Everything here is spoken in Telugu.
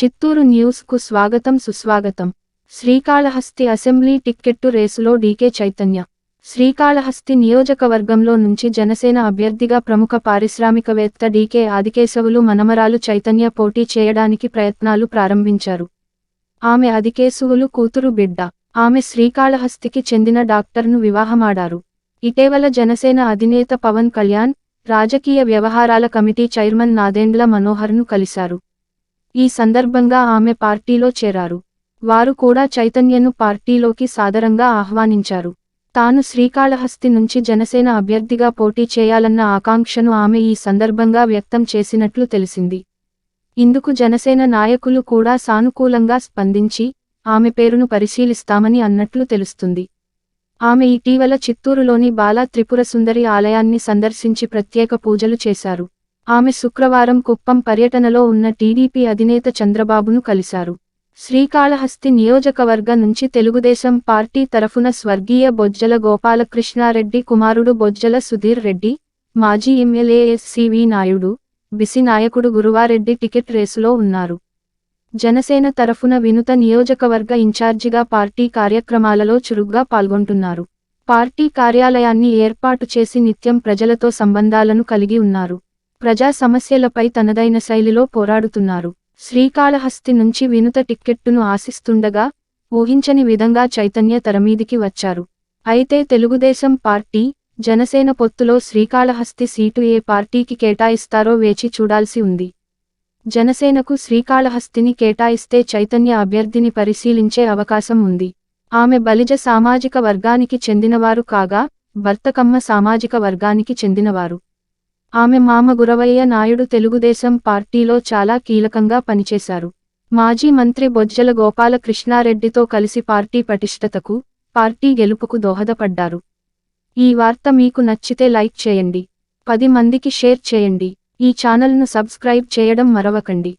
చిత్తూరు న్యూస్కు స్వాగతం సుస్వాగతం. శ్రీకాళహస్తి అసెంబ్లీ టిక్కెట్టు రేసులో డీకే చైతన్య. శ్రీకాళహస్తి నియోజకవర్గంలో నుంచి జనసేన అభ్యర్థిగా ప్రముఖ పారిశ్రామికవేత్త డీకే ఆదికేశవులు మనమరాలు చైతన్య పోటీ చేయడానికి ప్రయత్నాలు ప్రారంభించారు. ఆమె ఆదికేశవులు కూతురు బిడ్డ. ఆమె శ్రీకాళహస్తికి చెందిన డాక్టర్ను వివాహమాడారు. ఇటీవల జనసేన అధినేత పవన్ కళ్యాణ్ రాజకీయ వ్యవహారాల కమిటీ చైర్మన్ నాదేండ్ల మనోహర్ను కలిశారు. ఈ సందర్భంగా ఆమె పార్టీలో చేరారు. వారు కూడా చైతన్యను పార్టీలోకి సాదరంగా ఆహ్వానించారు. తాను శ్రీకాళహస్తి నుంచి జనసేన అభ్యర్థిగా పోటీ చేయాలన్న ఆకాంక్షను ఆమె ఈ సందర్భంగా వ్యక్తం చేసినట్లు తెలిసింది. ఇందుకు జనసేన నాయకులు కూడా సానుకూలంగా స్పందించి ఆమె పేరును పరిశీలిస్తామని అన్నట్లు తెలుస్తుంది. ఆమె ఇటీవల చిత్తూరులోని బాలా త్రిపుర సుందరి ఆలయాన్ని సందర్శించి ప్రత్యేక పూజలు చేశారు. ఆమె శుక్రవారం కుప్పం పర్యటనలో ఉన్న టీడీపీ అధినేత చంద్రబాబును కలిశారు. శ్రీకాళహస్తి నియోజకవర్గ నుంచి తెలుగుదేశం పార్టీ తరఫున స్వర్గీయ బొజ్జల గోపాలకృష్ణారెడ్డి కుమారుడు బొజ్జల సుధీర్ రెడ్డి మాజీ ఎమ్మెల్యే ఎస్సివి నాయుడు బిసి నాయకుడు గురువారెడ్డి టికెట్ రేసులో ఉన్నారు. జనసేన తరఫున వినుత నియోజకవర్గ ఇన్ఛార్జిగా పార్టీ కార్యక్రమాలలో చురుగ్గా పాల్గొంటున్నారు. పార్టీ కార్యాలయాన్ని ఏర్పాటు చేసి నిత్యం ప్రజలతో సంబంధాలను కలిగి ఉన్నారు. ప్రజా సమస్యలపై తనదైన శైలిలో పోరాడుతున్నారు. శ్రీకాళహస్తి నుంచి వినుత టిక్కెట్టును ఆశిస్తుండగా ఊహించని విధంగా చైతన్య తెరమీదికి వచ్చారు. అయితే తెలుగుదేశం పార్టీ జనసేన పొత్తులో శ్రీకాళహస్తి సీటు ఏ పార్టీకి కేటాయిస్తారో వేచి చూడాల్సి ఉంది. జనసేనకు శ్రీకాళహస్తిని కేటాయిస్తే చైతన్య అభ్యర్థిని పరిశీలించే అవకాశం ఉంది. ఆమె బలిజ సామాజిక వర్గానికి చెందినవారు కాగా భర్తకమ్మ సామాజిక వర్గానికి చెందినవారు. ఆమె మామ గురవయ్య నాయుడు తెలుగుదేశం పార్టీలో చాలా కీలకంగా పనిచేశారు. మాజీ మంత్రి బొజ్జల గోపాల కృష్ణారెడ్డితో కలిసి పార్టీ పటిష్టతకు పార్టీ గెలుపుకు దోహదపడ్డారు. ఈ వార్త మీకు నచ్చితే లైక్ చేయండి. పది మందికి షేర్ చేయండి. ఈ ఛానల్ను సబ్స్క్రైబ్ చేయడం మరవకండి.